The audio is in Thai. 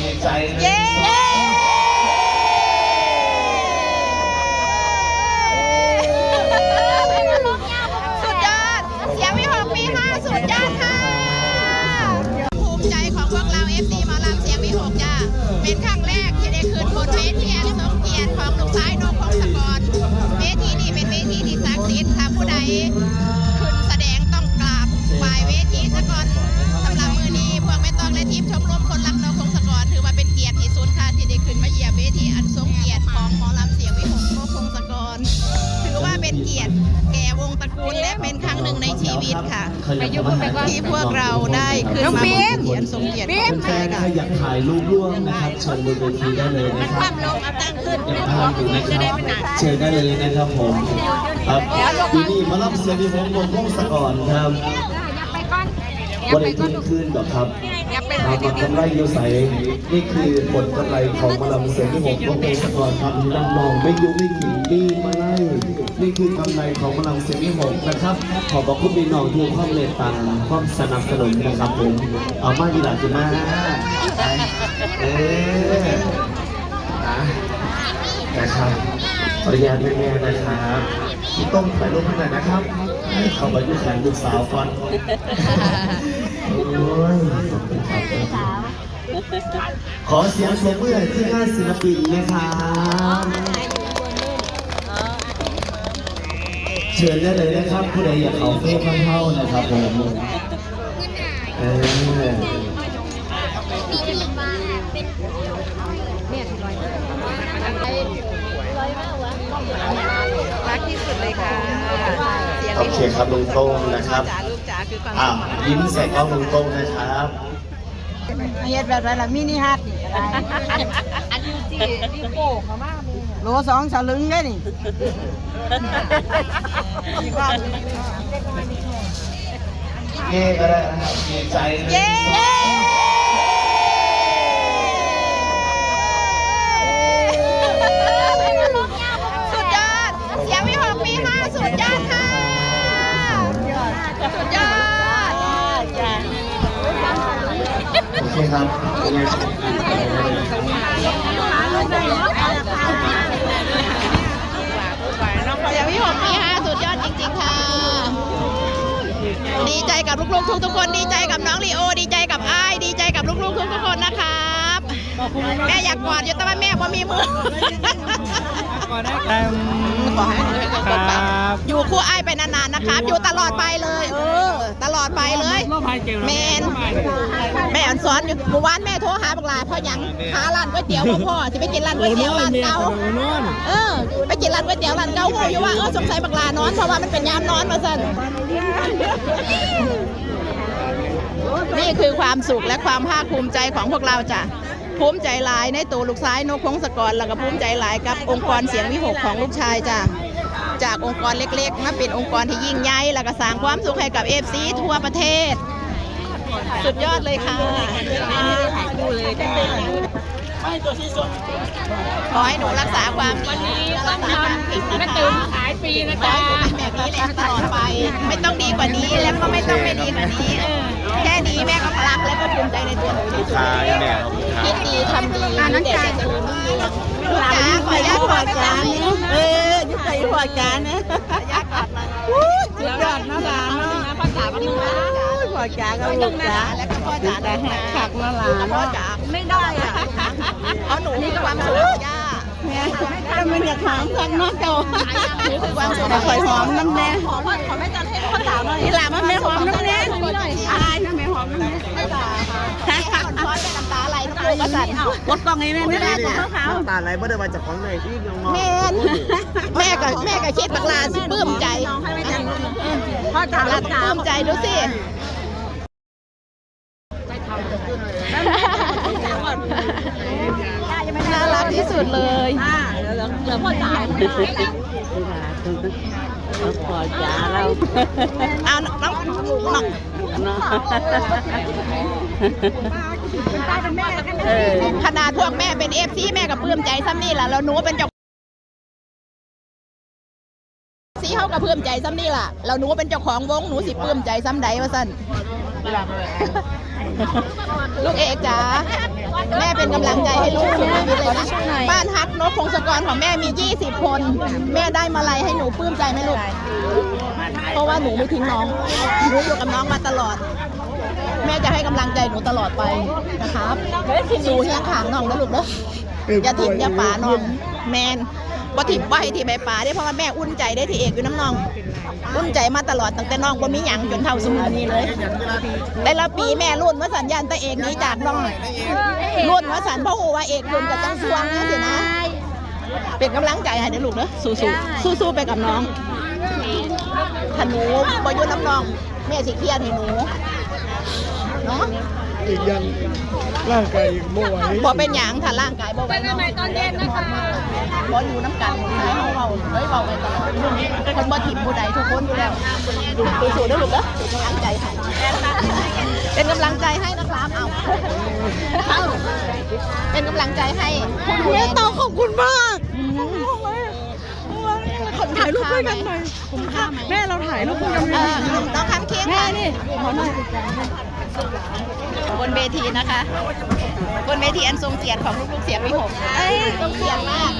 ดีใจเย้ เป็นเกียรติแก่วงตระกูลและเป็นครั้งหนึ่งในชีวิตค่ะที่พวกเราได้ขึ้นมาบนเวทีอันทรงเกียรติของแฟไทยนๆค่ะถ้าอยากถ่ายรูปร่วมนะครับเชิญบนเวทีได้เลยนะครับยังทำอยู่นะครับเชิญได้เลยนะครับผมครับปีนี้มารับเสียงที่ผมบนพงศกรครับวันนี้ขึ้นขึ้นกับครับ ทำมากำไรโยใสนี่คือผลกำไรของมาลำเสียงที่ผมบนพงศกรครับนี่น้ำนองไม่ยุ่งไม่ขิงมีมาไล่นี่คือกำไรของมาลำเสียงที่ผมนะครับ ขอบคุณพี่น้องที่ความเมตตาความสนับสนุนนะครับผมเอามาดีหลังจะมาเออนะนะครับขออนุญาตแม่ๆนะครับพี่ต้มถ่ายรูปให้หน่อยนะครับ เขามายู่แขนลูกสาวก่อน ขอเสียงเสียงเมื่อที่ห้าศิลปินนะครับเชิญได้เลยนะครับผู้ใดอยากเขาเฟ้ข้างเข้านะครับผมเออรักที่สุดเลยค่ะโอเคครับลุงโต้งนะครับ คือความอ้าวยิ้มใส่กล้องลุงโต้งนะครับเฮ็ดแบบไรล่ะมินิฮัทนี่ก็ได้อันยูจีดีโก้เขามากเลยโลสองสลึงได้นี่อีกว่าเย่ก็ได้นะครับดีใจนะเย้ คครับเสียงวิหกมีห้าสุดยอดจริงๆค่ะ ดีใจกับลูกๆทุกๆคน ดีใจกับน้องลีโอ ดีใจกับอ้าย ดีใจกับลูกๆทุกๆคนนะครับ แม่อยากกอดอยู่แต่ว่าแม่พอมีมือขอให้หนูเป็นคนปังอยู่คู่อ้ายไปนานๆนะครับ อยู่ตลอดไปเลย เออ ตลอดไปเลย แมนแม่อัน สอนอยู่เมื่อวานแม่โทรหาบักหลาเพราะหยังหาร้านก๋วยเตี๋ยวบ่พ่อจะไปกินร้านก๋วยเตี๋ยวร้านเก่าเออไปกินร้านก๋วยเตี๋ยวร้านเก่าหูอยู่ว่าเออสงสัยบักหลานอนเพราะว่ามันเป็นยามนอนมาสั่นนี่คือความสุขและความภาคภูมิใจของพวกเราจ้ะภูมิใจหลายในตัวลูกชายนกพงศกรแล้วก็ภูมิใจหลายกับองค์กรเสียงวิหกของลูกชายจ้ะจากองค์กรเล็กๆมาเป็นองค์กรที่ยิ่งใหญ่แล้วก็สร้างความสุขให้กับเอฟซีทั่วประเทศ สุดยอดเลยค่ะขอให้หนูรักษาความดีรักษาความผิดนะคะขายปีนะขอจ๊ะให้หนูเป็นแบบนี้แหละตลอดไป ไม่ต้องดีกว่านี้แล้วก็ไม่ต้องไม่ดีกว่านี้เออแค่นี้แม่ก็พลักและก็ภูมิใจในตัวหนูที่สุดคิดดีทำดีมีแต่จะสูงลูกจ๋าขออนุญาตกอดจานนี้เออยุติหัวจานนะขออนุญาตกอดมาสุดยอดนะหลานเนาะ ภาษาบ้านนอก หัวจานก็ลูกจ๋าแล้วก็พ่อจ๋าแต่แหกขักนะหลานพ่อเนาะจ๋าไม่ได้อะเอาหนูมีความสุขย่าแม่ก็มันอยากหอมขักเนาะเจ้าหนูคือความสุขข่อยหอมน้ำแน่ขอพ่อขอแม่จันให้พ่อสาวหน่อยนี่หลานมันไม่หอมน้ำแน่หน่อยอายนะไม่หอมน้ำแน่ไม่ด่าค่ะพ่อเป็นน้ำตาไหลทุกคนก็สั่นกดกล่องให้แม่นี่แหละขาวตาไหลไม่ได้มาจากของไหนที่น้องแม่นแม่กับแม่กับคิดบักลาสิปลื้มใจพ่อจ๋ารัดปลื้มใจดูสิน่ารักที่ สุดเลยเหลือพ่อจ๋าพ่อจ๋าเราเอาน้องน้องขนาดพวกแม่เป็นเอฟซีแม่กับปลื้มใจซ้ำนี่แหละแล้วหนูเป็นเจ้า ซีเขากับปลื้มใจซ้ำนี่ล่ะแล้วหนูเป็นเจ้าของวงหนูสิปลื้มใจซ้ำใดวะสันลูกเอกจ๋าแม่เป็นเป็นกำลังใจให้ลูกสุดชีวิตเลยนะบ้านฮักนกพงศกรของแม่มี 20 คน แม่ได้มาลัยให้หนูปลื้มใจไหมลูก เพราะว่าหนูไม่ทิ้งน้อง หนูอยู่กับน้องมาตลอด แม่จะให้กำลังใจหนูตลอดไปนะครับสู้เฮียงขางน้องนะลูกเด้ออย่าถิ่มอย่าป่าน้องแมน บ่ถิ่มบ่ให้ถิ่มไปป่าได้เพราะว่าแม่อุ่นใจได้ที่เอกอยู่น้ำน้อง อุ่นใจมาตลอดตั้งแต่น้องบ่มีหยังจนเท่าสมุนี้เลย แต่ละปีแม่รุ่นว่าสัญญาณตะเอกหนี้จากน้องรุ่นว่าสันพ่อหูว่าเอกรุ่นกับจังสวงนะสินะ เป็นกำลังใจให้เด้อลูกเด้อสู้ๆสู้ๆไปกับน้องถ้าหนูบ่อยู่น้ำน้องแม่สิเครียดให้หนูเนาะ อีกยังร่างกายอีกบ่ไหวบ่เป็นหยังถ้าร่างกายบ่ไหวเนาะตอนเย็นนะคะบ่อยู่น้ำกันใช้เฮาเว้าเฮ้ยเว้าไปตลอดคนบ่ถิ่มผู้ใดทุกคนอยู่แล้วสู้ๆเด้อลูกเด้อเป็นกำลังใจให้เป็นกำลังใจให้นะครับเอาเอาเป็นกำลังใจให้คุณแม่ตองขอบคุณมากคนถ่ายรูปด้วยกันหน่อยคุ้มค่าไหมแม่เราถ่ายรูปคู่กันเออต้องคำเคียงค่ะขอหน่อย บนเวทีนะคะ บนเวทีอันทรงเกียรติของลูกๆเสียงวิหกทรงเกียรติมาก